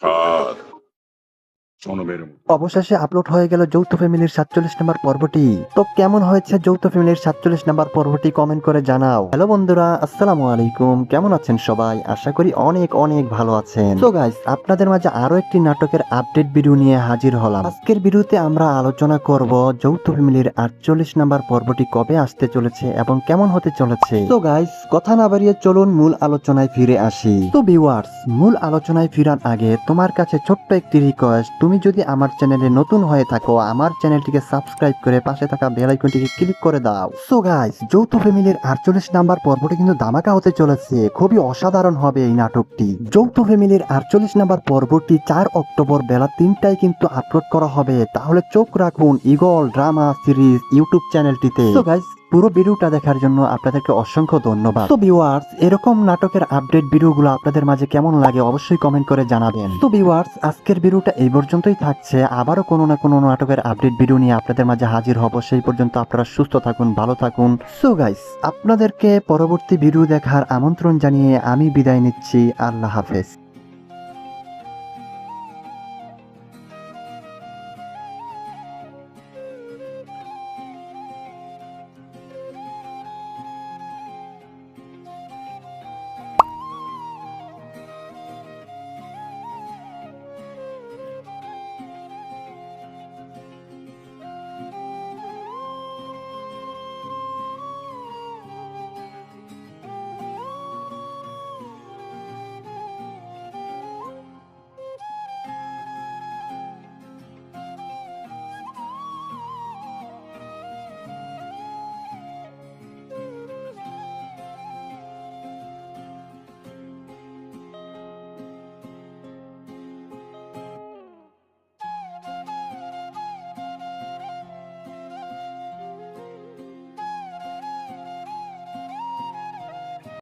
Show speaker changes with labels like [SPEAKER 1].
[SPEAKER 1] hard.
[SPEAKER 2] অবশেষে upload হয়ে গেল যৌথ ফ্যামিলির সাতচল্লিশ নম্বর পর্বটি। তো কেমন হয়েছে যৌথ ফ্যামিলির সাতচল্লিশ নম্বর পর্বটি কমেন্ট করে জানাও। হ্যালো বন্ধুরা, আসসালামু আলাইকুম। কেমন আছেন সবাই? আশা করি অনেক অনেক ভালো আছেন। তো গাইস আপনাদের মাঝে আরও একটি নাটকের আপডেট ভিডিও নিয়ে হাজির হলাম। আজকের ভিডিওতে আমরা আলোচনা করব যৌথ ফ্যামিলির আটচল্লিশ নাম্বার পর্বটি কবে আসতে চলেছে এবং কেমন হতে চলেছে। তো গাইস কথা না বাড়িয়ে চলুন মূল আলোচনায় ফিরে আসি। তো ভিউয়ার্স মূল আলোচনায় ফিরার আগে তোমার কাছে ছোট্ট একটি রিকোয়েস্ট তুমি যদি আমার চ্যানেলে নতুন হয়ে থাকো, আমার চ্যানেলটিকে সাবস্ক্রাইব করে পাশে থাকা বেল আইকনটিকে ক্লিক করে দাও। সো গাইস যৌথ ফ্যামিলির আটচল্লিশ নাম্বার পর্বটি কিন্তু দামাকা হতে চলেছে। খুবই অসাধারণ হবে এই নাটকটি। যৌথ ফ্যামিলির আটচল্লিশ নাম্বার পর্বটি চার অক্টোবর বেলা তিনটায় কিন্তু আপলোড করা হবে। তাহলে চোখ রাখুন ইগল ড্রামা সিরিজ ইউটিউব চ্যানেলটিতে। তো গাইস পুরো ভিডিওটা দেখার জন্য আপনাদেরকে অসংখ্য ধন্যবাদ। তো ভিউয়ার্স এরকম নাটকের আপডেট ভিডিওগুলো আপনাদের মাঝে কেমন লাগে অবশ্যই কমেন্ট করে জানাবেন। তো ভিউয়ার্স আজকের ভিডিওটা এই পর্যন্তই থাকছে। আবারও কোনো না কোনো নাটকের আপডেট ভিডিও নিয়ে আপনাদের মাঝে হাজির হব। সেই পর্যন্ত আপনারা সুস্থ থাকুন, ভালো থাকুন। সো গাইস আপনাদেরকে পরবর্তী ভিডিও দেখার আমন্ত্রণ জানিয়ে আমি বিদায় নিচ্ছি। আল্লাহ হাফেজ।